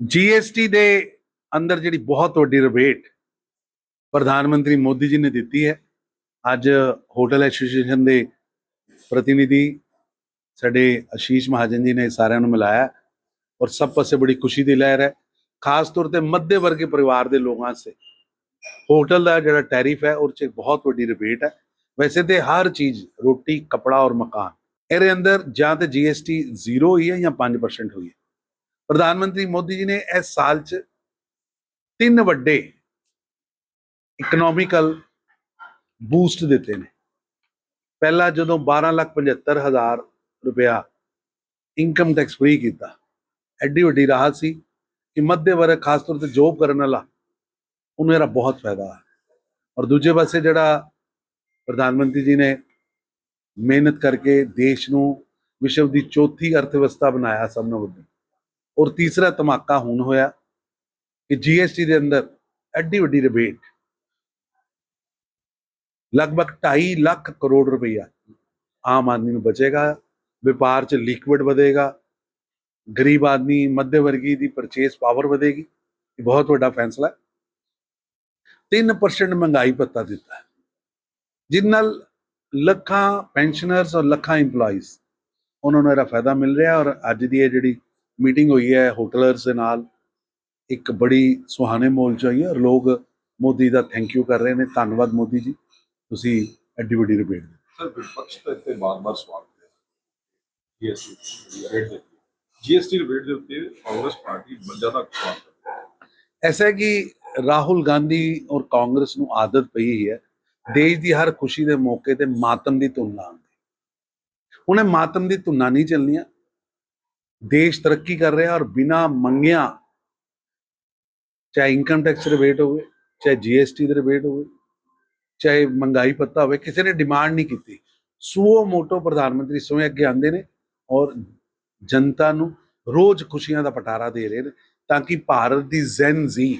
GST ਦੇ ਅੰਦਰ ਜਿਹੜੀ ਬਹੁਤ ਵੱਡੀ ਰਿਬੇਟ ਪ੍ਰਧਾਨ ਮੰਤਰੀ ਮੋਦੀ ਜੀ ਨੇ ਦਿੱਤੀ ਹੈ। ਅੱਜ ਹੋਟਲ ਐਸੋਸੀਏਸ਼ਨ ਦੇ ਪ੍ਰਤੀਨਿਧੀ ਸਾਡੇ ਆਸ਼ੀਸ਼ ਮਹਾਜਨ ਜੀ ਨੇ ਸਾਰਿਆਂ ਨੂੰ ਮਿਲਾਇਆ ਔਰ ਸਭ ਪਾਸੇ ਬੜੀ ਖੁਸ਼ੀ ਦੀ ਲਹਿਰ ਹੈ। ਖਾਸ ਤੌਰ ਤੇ ਮੱਧੇ ਵਰਗੇ ਪਰਿਵਾਰ ਦੇ ਲੋਕਾਂ ਸੇ ਹੋਟਲ ਦਾ ਜਿਹੜਾ ਟੈਰਿਫ ਹੈ ਉਹ 'ਚ ਬਹੁਤ ਵੱਡੀ ਰਿਬੇਟ ਹੈ। ਵੈਸੇ ਤੇ ਹਰ ਚੀਜ਼, ਰੋਟੀ, ਕਪੜਾ ਔਰ ਮਕਾਨ, ਇਹਦੇ ਅੰਦਰ ਜਾਂ ਤੇ ਜੀਐਸਟੀ ਜ਼ੀਰੋ ਹੋਈ ਹੈ ਜਾਂ 5% ਹੋਈ ਹੈ। ਪ੍ਰਧਾਨ ਮੰਤਰੀ ਮੋਦੀ ਜੀ ਨੇ ਇਸ ਸਾਲ 'ਚ ਤਿੰਨ ਵੱਡੇ ਇਕਨੋਮਿਕਲ ਬੂਸਟ ਦਿੱਤੇ ਨੇ। ਪਹਿਲਾ ਜਦੋਂ 12 ਲੱਖ 75 ਹਜ਼ਾਰ ਰੁਪਇਆ ਇਨਕਮ ਟੈਕਸ ਫ੍ਰੀ ਕੀਤਾ। ਐਡੀ ਵੱਡੀ ਰਾਹਤ ਸੀ ਕਿ ਮੱਧੇ ਵਰਗ, ਖਾਸ ਤੌਰ ਤੇ ਜੋਬ ਕਰਨ ਵਾਲਾ, ਉਹਨੂੰ ਇਹਦਾ ਬਹੁਤ ਫਾਇਦਾ ਹੈ ਔਰ ਦੂਜੇ ਪਾਸੇ ਜਿਹੜਾ ਪ੍ਰਧਾਨ ਮੰਤਰੀ ਜੀ ਨੇ ਮਿਹਨਤ ਕਰਕੇ ਦੇਸ਼ ਨੂੰ ਵਿਸ਼ਵ ਦੀ ਚੌਥੀ ਅਰਥ ਵਿਵਸਥਾ ਬਣਾਇਆ ਸਭ ਨੂੰ ਵੱਡੀ। ਔਰ ਤੀਸਰਾ ਧਮਾਕਾ ਹੁਣ ਹੋਇਆ ਕਿ ਜੀਐਸਟੀ ਦੇ ਅੰਦਰ ਐਡੀ ਵੱਡੀ ਰਿਬੇਟ ਲਗਭਗ 2.5 ਲੱਖ ਕਰੋੜ ਰੁਪਈਆ ਆਮ ਆਦਮੀ ਨੂੰ ਬਚੇਗਾ, ਵਪਾਰ 'ਚ ਲਿਕਵਿਡ ਵਧੇਗਾ, ਗਰੀਬ ਆਦਮੀ ਮੱਧ ਵਰਗੀ ਦੀ ਪਰਚੇਸ ਪਾਵਰ ਵਧੇਗੀ, ਇਹ ਬਹੁਤ ਵੱਡਾ ਫੈਸਲਾ ਹੈ। 3% ਮਹਿੰਗਾਈ ਪੱਤਾ ਦਿੱਤਾ ਹੈ ਜਿਨ ਨਾਲ ਲੱਖਾਂ ਪੈਨਸ਼ਨਰਸ ਔਰ ਲੱਖਾਂ EMPLOYEES, ਉਹਨਾਂ ਨੂੰ ਇਹਦਾ ਫਾਇਦਾ ਮਿਲ ਰਿਹਾ ਔਰ ਅੱਜ ਦੀ ਇਹ ਜਿਹੜੀ ਮੀਟਿੰਗ ਹੋਈ ਹੈ ਹੋਟਲਰਸ ਦੇ ਨਾਲ। ਇੱਕ ਬੜੀ ਸੁਹਾਣੇ ਮੋਲ ਚ ਹੋਈ ਹੈ। ਔਰ ਲੋਕ ਮੋਦੀ ਦਾ ਥੈਂਕ ਯੂ ਕਰ ਰਹੇ ਨੇ। ਧੰਨਵਾਦ ਮੋਦੀ ਜੀ। ਤੁਸੀਂ ਐਡੀ ਵੱਡੀ ਰਿਪੇਟ ਸਰ ਵਿਪਕਸ਼ ਤਾਂ ਇੱਥੇ ਬਾਰ-ਬਾਰ ਸਵਾਲ ਕਰਦੇ ਜੀਐਸਟੀ ਰੇਟ ਦੇ ਜੀਐਸਟੀ ਰੇਟ ਦੇ ਉੱਤੇ ਕਾਂਗਰਸ ਪਾਰਟੀ ਬਹੁਤ ਜ਼ਿਆਦਾ ਸਵਾਲ ਕਰਦੀ ਹੈ। ਐਸਾ ਕਿ ਰਾਹੁਲ ਗਾਂਧੀ ਔਰ ਕਾਂਗਰਸ ਨੂੰ ਆਦਤ ਪਈ ਹੀ ਦੇਸ਼ ਦੀ ਹਰ ਖੁਸ਼ੀ ਦੇ ਮੌਕੇ ਤੇ ਮਾਤਮ ਦੀ ਧੁਨ ਲਾਉਣ ਦੀ। ਇਹ ਮਾਤਮ ਦੀ ਧੁਨਾਂ ਨਹੀਂ ਚੱਲਣੀਆਂ ਦੇਸ਼ ਤਰੱਕੀ ਕਰ ਰਿਹਾ ਔਰ ਬਿਨਾ ਮੰਗਿਆ ਚਾਹੇ ਇਨਕਮ ਟੈਕਸ ਰਿਬੇਟ ਹੋਵੇ, ਚਾਹੇ ਜੀਐਸਟੀ ਦੇ ਰਿਬੇਟ ਹੋਵੇ, ਚਾਹੇ ਮੰਗਾਈ ਪੱਤਾ ਹੋਵੇ, ਕਿਸੇ ਨੇ ਡਿਮਾਂਡ ਨਹੀਂ ਕੀਤੀ। ਸੂਓ ਮੋਟੋ ਪ੍ਰਧਾਨ ਮੰਤਰੀ ਸੋਹੇ ਅੱਗੇ ਆਂਦੇ ਨੇ ਔਰ ਜਨਤਾ ਨੂੰ ਰੋਜ਼ ਖੁਸ਼ੀਆਂ ਦਾ ਪਟਾਰਾ ਦੇ ਰਹੇ ਨੇ ਤਾਂ ਕਿ ਭਾਰਤ ਦੀ ਜ਼ੈਨ ਜ਼ੀ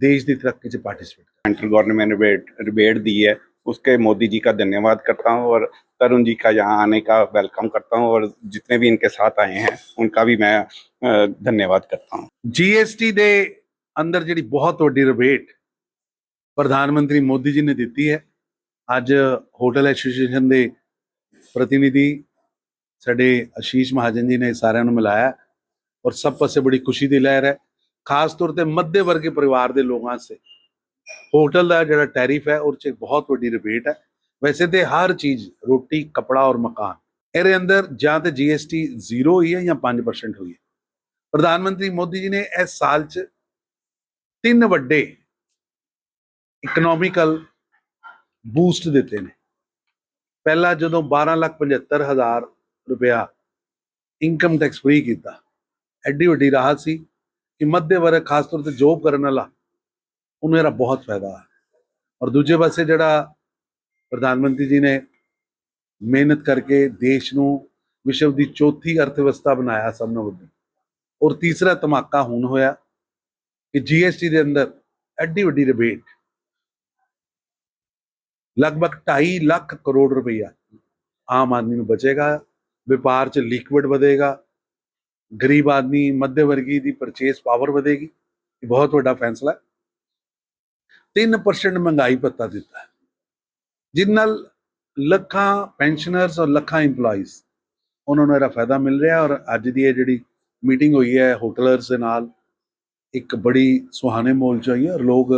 ਦੇਸ਼ ਦੀ ਤਰੱਕੀ 'ਚ ਪਾਰਟਿਸਿਪੇਟ ਸੈਂਟਰਲ ਗਵਰਨਮੈਂਟ ਨੇ ਰਿਬੇਟ ਦੀ ਹੈ। उसके मोदी जी का धन्यवाद करता हूँ और तरुण जी का यहाँ आने का वेलकम करता हूँ और जितने भी इनके साथ आए हैं उनका भी मैं अ, धन्यवाद करता हूँ ਜੀਐਸਟੀ ਦੇ ਅੰਦਰ ਜਿਹੜੀ ਬਹੁਤ ਵੱਡੀ ਰਿਬੇਟ ਪ੍ਰਧਾਨ ਮੰਤਰੀ ਮੋਦੀ ਜੀ ਨੇ ਦਿੱਤੀ ਹੈ ਅੱਜ ਹੋਟਲ ਐਸੋਸੀਏਸ਼ਨ ਦੇ ਪ੍ਰਤੀਨਿਧੀ ਸਾਡੇ ਆਸ਼ੀਸ਼ ਮਹਾਜਨ ਜੀ ਨੇ ਸਾਰਿਆਂ ਨੂੰ ਮਿਲਾਇਆ ਔਰ ਸਭ ਪਾਸੇ ਬੜੀ ਖੁਸ਼ੀ ਦੀ ਲਹਿਰ ਹੈ ਖਾਸ ਤੌਰ ਤੇ ਮੱਧੇ ਵਰਗੇ ਪਰਿਵਾਰ ਦੇ ਲੋਕਾਂ ਸੇ ਹੋਟਲ ਦਾ ਜਿਹੜਾ ਟੈਰਿਫ ਹੈ ਉਹ 'ਚ ਬਹੁਤ ਵੱਡੀ ਰਿਬੇਟ ਹੈ। ਵੈਸੇ ਤੇ ਹਰ ਚੀਜ਼, ਰੋਟੀ, ਕਪੜਾ ਔਰ ਮਕਾਨ, ਇਹਦੇ ਅੰਦਰ ਜਾਂ ਤੇ ਜੀਐਸਟੀ ਜ਼ੀਰੋ ਹੋਈ ਹੈ ਜਾਂ 5% ਹੋਈ ਹੈ। ਪ੍ਰਧਾਨ ਮੰਤਰੀ ਮੋਦੀ ਜੀ ਨੇ ਇਸ ਸਾਲ 'ਚ ਤਿੰਨ ਵੱਡੇ ਇਕਨੋਮਿਕਲ ਬੂਸਟ ਦਿੱਤੇ ਨੇ। ਪਹਿਲਾ ਜਦੋਂ 12 ਲੱਖ 75 ਹਜ਼ਾਰ ਰੁਪਇਆ ਇਨਕਮ ਟੈਕਸ ਫ੍ਰੀ ਕੀਤਾ। ਐਡੀ ਵੱਡੀ ਰਾਹਤ ਸੀ ਕਿ ਮੱਧੇ ਵਰਗ, ਖਾਸ ਤੌਰ ਤੇ ਜੋਬ ਕਰਨ ਵਾਲਾ ਉਹਨੂੰ ਇਹਦਾ ਬਹੁਤ ਫਾਇਦਾ ਹੈ ਔਰ ਦੂਜੇ ਪਾਸੇ ਜਿਹੜਾ ਪ੍ਰਧਾਨ ਮੰਤਰੀ ਜੀ ਨੇ ਮਿਹਨਤ ਕਰਕੇ ਦੇਸ਼ ਨੂੰ ਵਿਸ਼ਵ ਦੀ ਚੌਥੀ ਅਰਥਵਿਵਸਥਾ ਬਣਾਇਆ ਸਭ ਨੂੰ ਵੱਡੀ। ਔਰ ਤੀਸਰਾ ਧਮਾਕਾ ਹੁਣ ਹੋਇਆ ਕਿ ਜੀਐਸਟੀ ਦੇ ਅੰਦਰ ਐਡੀ ਵੱਡੀ ਰਿਬੇਟ ਲਗਭਗ 2.5 ਲੱਖ ਕਰੋੜ ਰੁਪਈਆ ਆਮ ਆਦਮੀ ਨੂੰ ਬਚੇਗਾ, ਵਪਾਰ 'ਚ ਲਿਕਵਿਡ ਵਧੇਗਾ, ਗਰੀਬ ਆਦਮੀ ਮੱਧ ਵਰਗੀ ਦੀ ਪਰਚੇਸ ਪਾਵਰ ਵਧੇਗੀ। ਇਹ ਬਹੁਤ ਵੱਡਾ ਫੈਸਲਾ ਹੈ। 3% ਮਹਿੰਗਾਈ ਭੱਤਾ ਦਿੱਤਾ ਜਿਨ ਨਾਲ ਲੱਖਾਂ ਪੈਨਸ਼ਨਰਸ ਔਰ ਲੱਖਾਂ EMPLOYEES ਉਹਨਾਂ ਨੂੰ ਇਹਦਾ ਫਾਇਦਾ ਮਿਲ ਰਿਹਾ ਔਰ ਅੱਜ ਦੀ ਇਹ ਜਿਹੜੀ ਮੀਟਿੰਗ ਹੋਈ ਹੈ ਹੋਟਲਰਸ ਦੇ ਨਾਲ ਇੱਕ ਬੜੀ ਸੁਹਾਣੇ ਮੋਲ ਚ ਹੋਈ ਹੈ ਔਰ ਲੋਕ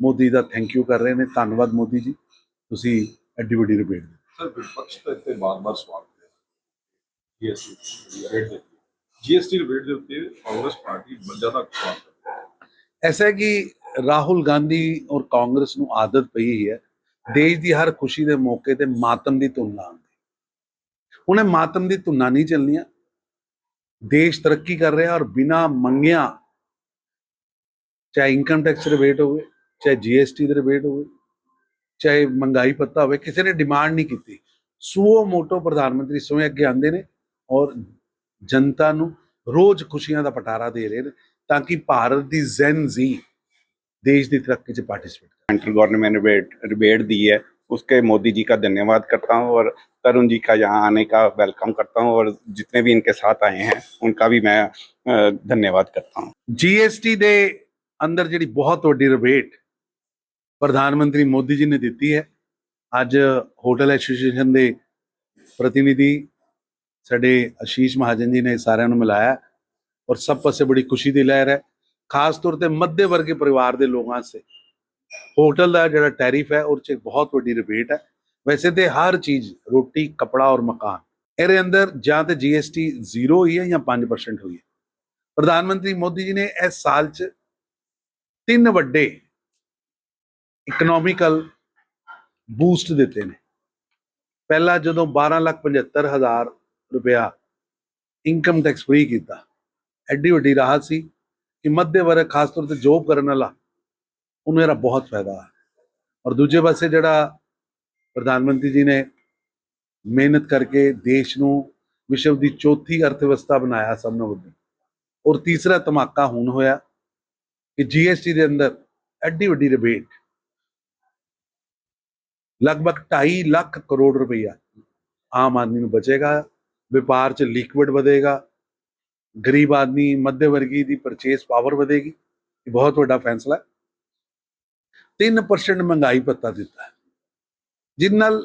ਮੋਦੀ ਦਾ ਥੈਂਕ ਯੂ ਕਰ ਰਹੇ ਨੇ। ਧੰਨਵਾਦ ਮੋਦੀ ਜੀ। ਤੁਸੀਂ ਐਡੀ ਵੱਡੀ ਰਿਪੇਟ ਸਰ ਵਿਪਕਸ਼ ਤਾਂ ਇੱਥੇ ਬਾਰ-ਬਾਰ ਸਵਾਲ ਹੈ ਜੀਐਸਟੀ ਦੇ ਜੀਐਸਟੀ ਰੇਟ ਦੇ ਉੱਤੇ ਕਾਂਗਰਸ ਪਾਰਟੀ ਬਹੁਤ ਜ਼ਿਆਦਾ ਹੈ। ਐਸਾ ਕਿ ਰਾਹੁਲ ਗਾਂਧੀ ਔਰ ਕਾਂਗਰਸ ਨੂੰ ਆਦਤ ਪਈ ਹੈ ਦੇਸ਼ ਦੀ ਹਰ ਖੁਸ਼ੀ ਦੇ ਮੌਕੇ ਤੇ ਮਾਤਮ ਦੀ ਧੁਨ ਲਾਉਣ ਦੀ। ਹੁਣ ਮਾਤਮ ਦੀ ਧੁਨਾਂ ਨਹੀਂ ਚੱਲਣੀਆਂ। ਦੇਸ਼ ਤਰੱਕੀ ਕਰ ਰਿਹਾ ਔਰ ਬਿਨਾ ਮੰਗਿਆ ਚਾਹੇ ਇਨਕਮ ਟੈਕਸ ਰਿਬੇਟ ਹੋਵੇ, ਚਾਹੇ ਜੀਐਸਟੀ ਦੇ ਰਿਬੇਟ ਹੋਵੇ, ਚਾਹੇ ਮਹਿੰਗਾਈ ਪੱਤਾ ਹੋਵੇ, ਕਿਸੇ ਨੇ ਡਿਮਾਂਡ ਨਹੀਂ ਕੀਤੀ। ਸੂਓ ਮੋਟੋ ਪ੍ਰਧਾਨ ਮੰਤਰੀ ਸੋਏ ਅੱਗੇ ਆਉਂਦੇ ਨੇ ਔਰ ਜਨਤਾ ਨੂੰ ਰੋਜ਼ ਖੁਸ਼ੀਆਂ ਦਾ ਪਟਾਰਾ ਦੇ ਰਹੇ ਨੇ ਤਾਂ ਕਿ ਭਾਰਤ ਦੀ ਜ਼ੈਨ ਜ਼ੀ ਦੇਸ਼ ਦੀ ਤਰੱਕੀ 'ਚ ਪਾਰਟਿਸਿਪੇਟ सेंट्रल गवर्नमेंट ने रिबेट रिबेट दी है उसके मोदी जी का धन्यवाद करता हूँ और तरुण जी का यहाँ आने का वेलकम करता हूँ और जितने भी इनके साथ आए हैं उनका भी मैं अ, धन्यवाद करता हूँ ਜੀਐਸਟੀ ਦੇ ਅੰਦਰ ਜਿਹੜੀ ਬਹੁਤ ਵੱਡੀ ਰਿਬੇਟ ਪ੍ਰਧਾਨ ਮੰਤਰੀ ਮੋਦੀ ਜੀ ਨੇ ਦਿੱਤੀ ਹੈ ਅੱਜ ਹੋਟਲ ਐਸੋਸੀਏਸ਼ਨ ਦੇ ਪ੍ਰਤੀਨਿਧੀ ਸਾਡੇ ਆਸ਼ੀਸ਼ ਮਹਾਜਨ ਜੀ ਨੇ ਸਾਰਿਆਂ ਨੂੰ ਮਿਲਾਇਆ ਔਰ ਸਭ ਪਾਸੇ ਬੜੀ ਖੁਸ਼ੀ ਦੀ ਲਹਿਰ ਹੈ ਖਾਸ ਤੌਰ ਤੇ ਮੱਧ ਵਰਗੇ ਪਰਿਵਾਰ ਦੇ ਲੋਕਾਂ ਵਾਸਤੇ ਹੋਟਲ ਦਾ ਜਿਹੜਾ ਟੈਰਿਫ ਹੈ ਉਹ 'ਚ ਬਹੁਤ ਵੱਡੀ ਰਿਬੇਟ ਹੈ। ਵੈਸੇ ਤੇ ਹਰ ਚੀਜ਼, ਰੋਟੀ, ਕਪੜਾ ਔਰ ਮਕਾਨ, ਇਹਦੇ ਅੰਦਰ ਜਾਂ ਤੇ ਜੀਐਸਟੀ ਜ਼ੀਰੋ ਹੋਈ ਹੈ ਜਾਂ 5% ਹੋਈ ਹੈ। ਪ੍ਰਧਾਨ ਮੰਤਰੀ ਮੋਦੀ ਜੀ ਨੇ ਇਸ ਸਾਲ 'ਚ ਤਿੰਨ ਵੱਡੇ ਇਕਨੋਮਿਕਲ ਬੂਸਟ ਦਿੱਤੇ ਨੇ। ਪਹਿਲਾ ਜਦੋਂ 12 ਲੱਖ 75 ਹਜ਼ਾਰ ਰੁਪਇਆ ਇਨਕਮ ਟੈਕਸ ਫ੍ਰੀ ਕੀਤਾ, ਐਡੀ ਵੱਡੀ ਰਾਹਤ ਸੀ। ਕਿ ਮੱਧੇ ਵਰਗ ਖਾਸ ਤੌਰ ਤੇ ਜੋਬ ਕਰਨ ਵਾਲਾ ਉਹਨੂੰ ਇਹਦਾ ਬਹੁਤ ਫਾਇਦਾ ਹੈ ਔਰ ਦੂਜੇ ਪਾਸੇ ਜਿਹੜਾ ਪ੍ਰਧਾਨ ਮੰਤਰੀ ਜੀ ਨੇ ਮਿਹਨਤ ਕਰਕੇ ਦੇਸ਼ ਨੂੰ ਵਿਸ਼ਵ ਦੀ ਚੌਥੀ ਅਰਥਵਿਵਸਥਾ ਬਣਾਇਆ ਸਭ ਨੂੰ ਵੱਡੀ ਔਰ ਤੀਸਰਾ ਧਮਾਕਾ ਹੁਣ ਹੋਇਆ ਕਿ ਜੀਐਸਟੀ ਦੇ ਅੰਦਰ ਐਡੀ ਵੱਡੀ ਰਿਬੇਟ ਲਗਭਗ 2.5 ਲੱਖ ਕਰੋੜ ਰੁਪਈਆ ਆਮ ਆਦਮੀ ਨੂੰ ਬਚੇਗਾ ਵਪਾਰ 'ਚ ਲਿਕਵਿਡ ਵਧੇਗਾ ਗਰੀਬ ਆਦਮੀ ਮੱਧ ਵਰਗੀ ਦੀ ਪਰਚੇਸ ਪਾਵਰ ਵਧੇਗੀ, ਇਹ ਬਹੁਤ ਵੱਡਾ ਫੈਸਲਾ ਹੈ। 3% ਮਹਿੰਗਾਈ ਭੱਤਾ ਦਿੱਤਾ ਹੈ। ਜਿਸ ਨਾਲ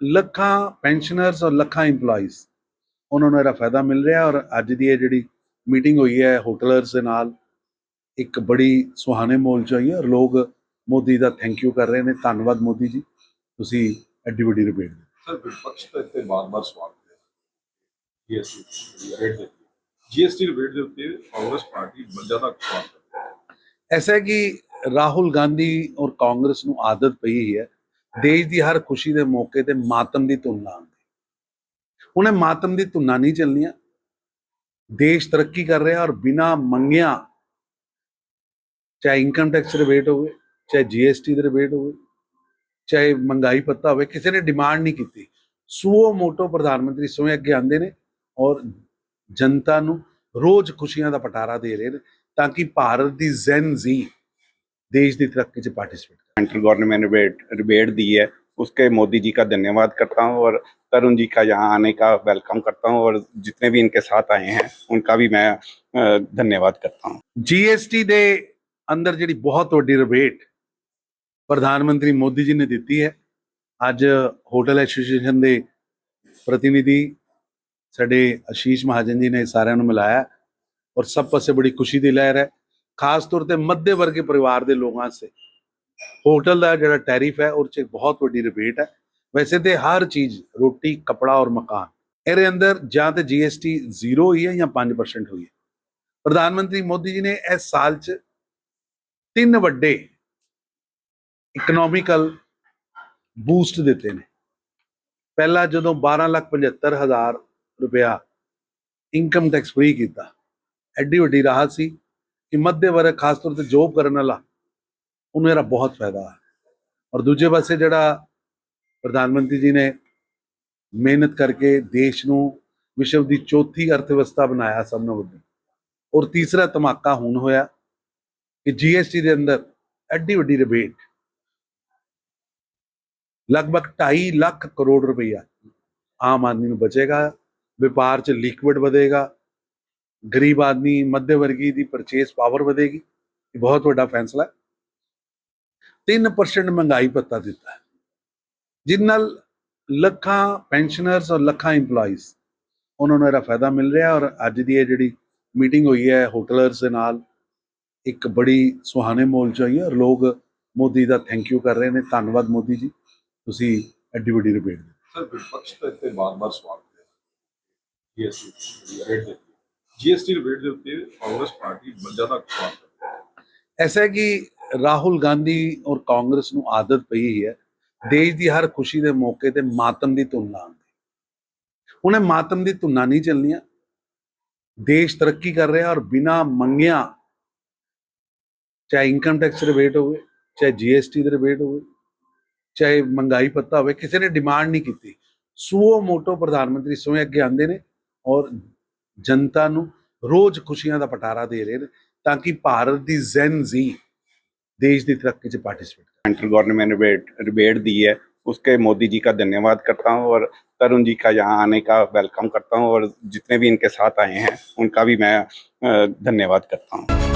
ਲੱਖਾਂ ਪੈਨਸ਼ਨਰਸ ਔਰ ਲੱਖਾਂ EMPLOYEES ਉਹਨਾਂ ਨੂੰ ਇਹਦਾ ਫਾਇਦਾ ਮਿਲ ਰਿਹਾ ਔਰ ਅੱਜ ਦੀ ਇਹ ਜਿਹੜੀ ਮੀਟਿੰਗ ਹੋਈ ਹੈ ਹੋਟਲਰਸ ਦੇ ਨਾਲ, ਇੱਕ ਬੜੀ ਸੁਹਾਣੇ ਮੋਲ ਚ ਹੋਈ ਹੈ ਔਰ ਲੋਕ ਮੋਦੀ ਦਾ ਥੈਂਕ ਯੂ ਕਰ ਰਹੇ ਨੇ। ਧੰਨਵਾਦ ਮੋਦੀ ਜੀ। ਤੁਸੀਂ ਐਡੀ ਵੱਡੀ ਰਿਪੇਟ ਸਰ, ਵਿਪਕਸ਼ ਤਾਂ ਇੱਥੇ ਬਾਰ-ਬਾਰ ਸਵਾਲ ਕਰ ਜੀਐਸਟੀ ਰੇਟ ਦੇ ਜੀਐਸਟੀ ਰੇਟ ਦੇ ਉੱਤੇ ਕਾਂਗਰਸ ਪਾਰਟੀ ਜ਼ਿਆਦਾ ਸਵਾਲ ਐਸਾ ਹੈ ਕਿ ਰਾਹੁਲ ਗਾਂਧੀ ਔਰ ਕਾਂਗਰਸ ਨੂੰ ਆਦਤ ਪਈ ਹੈ, ਦੇਸ਼ ਦੀ ਹਰ ਖੁਸ਼ੀ ਦੇ ਮੌਕੇ ਤੇ ਮਾਤਮ ਦੀ ਧੁਨ ਲਾਉਣ ਦੀ। ਉਹਨੇ ਮਾਤਮ ਦੀ ਧੁਨਾਂ ਨਹੀਂ ਚੱਲਣੀਆਂ ਦੇਸ਼ ਤਰੱਕੀ ਕਰ ਰਿਹਾ ਔਰ ਬਿਨਾ ਮੰਗਿਆ ਚਾਹੇ ਇਨਕਮ ਟੈਕਸ ਰਿਬੇਟ ਹੋਵੇ, ਚਾਹੇ ਜੀਐਸਟੀ ਦੇ ਰਿਬੇਟ ਹੋਵੇ, ਚਾਹੇ ਮਹਿੰਗਾਈ ਪੱਤਾ ਹੋਵੇ, ਕਿਸੇ ਨੇ ਡਿਮਾਂਡ ਨਹੀਂ ਕੀਤੀ। ਸੂਓ ਮੋਟੋ ਪ੍ਰਧਾਨ ਮੰਤਰੀ ਸੋਏ ਅੱਗੇ ਆਉਂਦੇ ਨੇ ਔਰ ਜਨਤਾ ਨੂੰ ਰੋਜ਼ ਖੁਸ਼ੀਆਂ ਦਾ ਪਟਾਰਾ ਦੇ ਰਹੇ ਨੇ ਤਾਂ ਕਿ ਭਾਰਤ ਦੀ ਜ਼ੈਨ ਜ਼ੀ ਦੇਸ਼ ਦੀ ਤਰੱਕੀ 'ਚ participate central government rebate rebate दी है उसके मोदी जी का धन्यवाद करता हूँ और तरुण जी का यहाँ आने का वेलकम करता हूँ और जितने भी इनके साथ आए हैं उनका भी मैं अ, धन्यवाद करता हूँ ਜੀਐਸਟੀ ਦੇ ਅੰਦਰ ਜਿਹੜੀ ਬਹੁਤ ਵੱਡੀ ਰਿਬੇਟ ਪ੍ਰਧਾਨ ਮੰਤਰੀ ਮੋਦੀ ਜੀ ਨੇ ਦਿੱਤੀ ਹੈ ਅੱਜ ਹੋਟਲ ਐਸੋਸੀਏਸ਼ਨ ਦੇ ਪ੍ਰਤੀਨਿਧੀ ਸਾਡੇ ਆਸ਼ੀਸ਼ ਮਹਾਜਨ ਜੀ ਨੇ ਸਾਰਿਆਂ ਨੂੰ ਮਿਲਾਇਆ ਔਰ ਸਭ ਪਾਸੇ ਬੜੀ ਖੁਸ਼ੀ ਦੀ ਲਹਿਰ ਹੈ। ਖਾਸ ਤੌਰ ਤੇ ਮੱਧੇ ਵਰਗੇ ਪਰਿਵਾਰ ਦੇ ਲੋਕਾਂ ਵਾਸਤੇ ਹੋਟਲ ਦਾ ਜਿਹੜਾ ਟੈਰਿਫ ਹੈ ਉਹ 'ਚ ਬਹੁਤ ਵੱਡੀ ਰਿਬੇਟ ਹੈ। ਵੈਸੇ ਤੇ ਹਰ ਚੀਜ਼, ਰੋਟੀ, ਕਪੜਾ ਔਰ ਮਕਾਨ, ਇਹਦੇ ਅੰਦਰ ਜਾਂ ਤੇ ਜੀਐਸਟੀ ਜ਼ੀਰੋ ਹੋਈ ਹੈ ਜਾਂ 5% ਹੋਈ ਹੈ। ਪ੍ਰਧਾਨ ਮੰਤਰੀ ਮੋਦੀ ਜੀ ਨੇ ਇਸ ਸਾਲ 'ਚ ਤਿੰਨ ਵੱਡੇ ਇਕਨੋਮਿਕਲ ਬੂਸਟ ਦਿੱਤੇ ਨੇ। ਪਹਿਲਾ ਜਦੋਂ 12 ਲੱਖ 75 ਹਜ਼ਾਰ ਰੁਪਇਆ ਇਨਕਮ ਟੈਕਸ ਫ੍ਰੀ ਕੀਤਾ। ਐਡੀ ਵੱਡੀ ਰਾਹਤ ਸੀ ਕਿ ਮੱਧੇ ਵਰਗ ਖਾਸ ਤੌਰ ਤੇ ਜੋਬ ਕਰਨ ਵਾਲਾ, ਉਹਨੂੰ ਇਹਦਾ ਬਹੁਤ ਫਾਇਦਾ ਹੈ ਔਰ ਦੂਜੇ ਪਾਸੇ ਜਿਹੜਾ ਪ੍ਰਧਾਨ ਮੰਤਰੀ ਜੀ ਨੇ ਮਿਹਨਤ ਕਰਕੇ ਦੇਸ਼ ਨੂੰ ਵਿਸ਼ਵ ਦੀ ਚੌਥੀ ਅਰਥਵਿਵਸਥਾ ਬਣਾਇਆ ਸਭ ਨੂੰ ਵੱਡੀ। ਔਰ ਤੀਸਰਾ ਧਮਾਕਾ ਹੁਣ ਹੋਇਆ ਕਿ ਜੀਐਸਟੀ ਦੇ ਅੰਦਰ ਐਡੀ ਵੱਡੀ ਰਿਬੇਟ ਲਗਭਗ 2.5 ਲੱਖ ਕਰੋੜ ਰੁਪਈਆ ਆਮ ਆਦਮੀ ਨੂੰ ਬਚੇਗਾ। ਵਪਾਰ 'ਚ ਲਿਕਵਿਡ ਵਧੇਗਾ, ਗਰੀਬ ਆਦਮੀ ਮੱਧ ਵਰਗੀ ਦੀ ਪਰਚੇਸ ਪਾਵਰ ਵਧੇਗੀ, ਇਹ ਬਹੁਤ ਵੱਡਾ ਫੈਸਲਾ ਹੈ। 3% ਮਹਿੰਗਾਈ ਪੱਤਾ ਦਿੱਤਾ ਹੈ। ਜਿਸ ਨਾਲ ਲੱਖਾਂ ਪੈਨਸ਼ਨਰਸ ਔਰ ਲੱਖਾਂ EMPLOYEES ਉਹਨਾਂ ਨੂੰ ਇਹਦਾ ਫਾਇਦਾ ਮਿਲ ਰਿਹਾ ਔਰ ਅੱਜ ਦੀ ਇਹ ਜਿਹੜੀ ਮੀਟਿੰਗ ਹੋਈ ਹੈ ਹੋਟਲਰਸ ਦੇ ਨਾਲ, ਇੱਕ ਬੜੀ ਸੁਹਾਣੇ ਮੋਲ ਚ ਹੋਈ ਹੈ ਔਰ ਲੋਕ ਮੋਦੀ ਦਾ ਥੈਂਕ ਯੂ ਕਰ ਰਹੇ ਨੇ। ਧੰਨਵਾਦ ਮੋਦੀ ਜੀ। ਤੁਸੀਂ ਐਡੀ ਵੱਡੀ ਰਿਪੇਟ ਦਿੱਤੀ ਸਰ ਵਿਪਕਸ਼ ਤਾਂ ਬਾਰ-ਬਾਰ ਸਵਾਲ ਜੀਐਸਟੀ ਰੇਟ ਦੇ ਜੀਐਸਟੀ ਰੇਟ ਦੇ ਉੱਤੇ ਕਾਂਗਰਸ ਪਾਰਟੀ ਜ਼ਿਆਦਾ ਸਵਾਲ ਐਸਾ ਹੈ ਕਿ ਰਾਹੁਲ ਗਾਂਧੀ ਔਰ ਕਾਂਗਰਸ ਨੂੰ ਆਦਤ ਪਈ ਹੈ ਦੇਸ਼ ਦੀ ਹਰ ਖੁਸ਼ੀ ਦੇ ਮੌਕੇ ਤੇ ਮਾਤਮ ਦੀ ਧੁਨ ਲਾਉਣ ਦੀ। ਉਹਨੇ ਮਾਤਮ ਦੀ ਧੁਨਾਂ ਨਹੀਂ ਚੱਲਣੀਆਂ। ਦੇਸ਼ ਤਰੱਕੀ ਕਰ ਰਿਹਾ ਔਰ ਬਿਨਾ ਮੰਗਿਆ ਚਾਹੇ ਇਨਕਮ ਟੈਕਸ ਰਿਬੇਟ ਹੋਵੇ, ਚਾਹੇ ਜੀਐਸਟੀ ਦੇ ਰਿਬੇਟ ਹੋਵੇ, ਚਾਹੇ ਮਹਿੰਗਾਈ ਪੱਤਾ ਹੋਵੇ, ਕਿਸੇ ਨੇ ਡਿਮਾਂਡ ਨਹੀਂ ਕੀਤੀ। ਸੂਓ ਮੋਟੋ ਪ੍ਰਧਾਨ ਮੰਤਰੀ ਸੋਏ ਅੱਗੇ ਆਉਂਦੇ ਨੇ। ਔਰ ਜਨਤਾ ਨੂੰ ਰੋਜ਼ ਖੁਸ਼ੀਆਂ ਦਾ ਪਟਾਰਾ ਦੇ ਰਹੇ ਨੇ ਤਾਂ ਕਿ ਭਾਰਤ ਦੀ ਜ਼ੈਨ ਜ਼ੀ ਦੇਸ਼ ਦੀ ਤਰੱਕੀ 'ਚ participate central government rebate rebate दी है उसके मोदी जी का धन्यवाद करता हूँ और तरुण जी का यहाँ आने का वेलकम करता हूँ और जितने भी इनके साथ आए हैं उनका भी मैं अ, धन्यवाद करता हूँ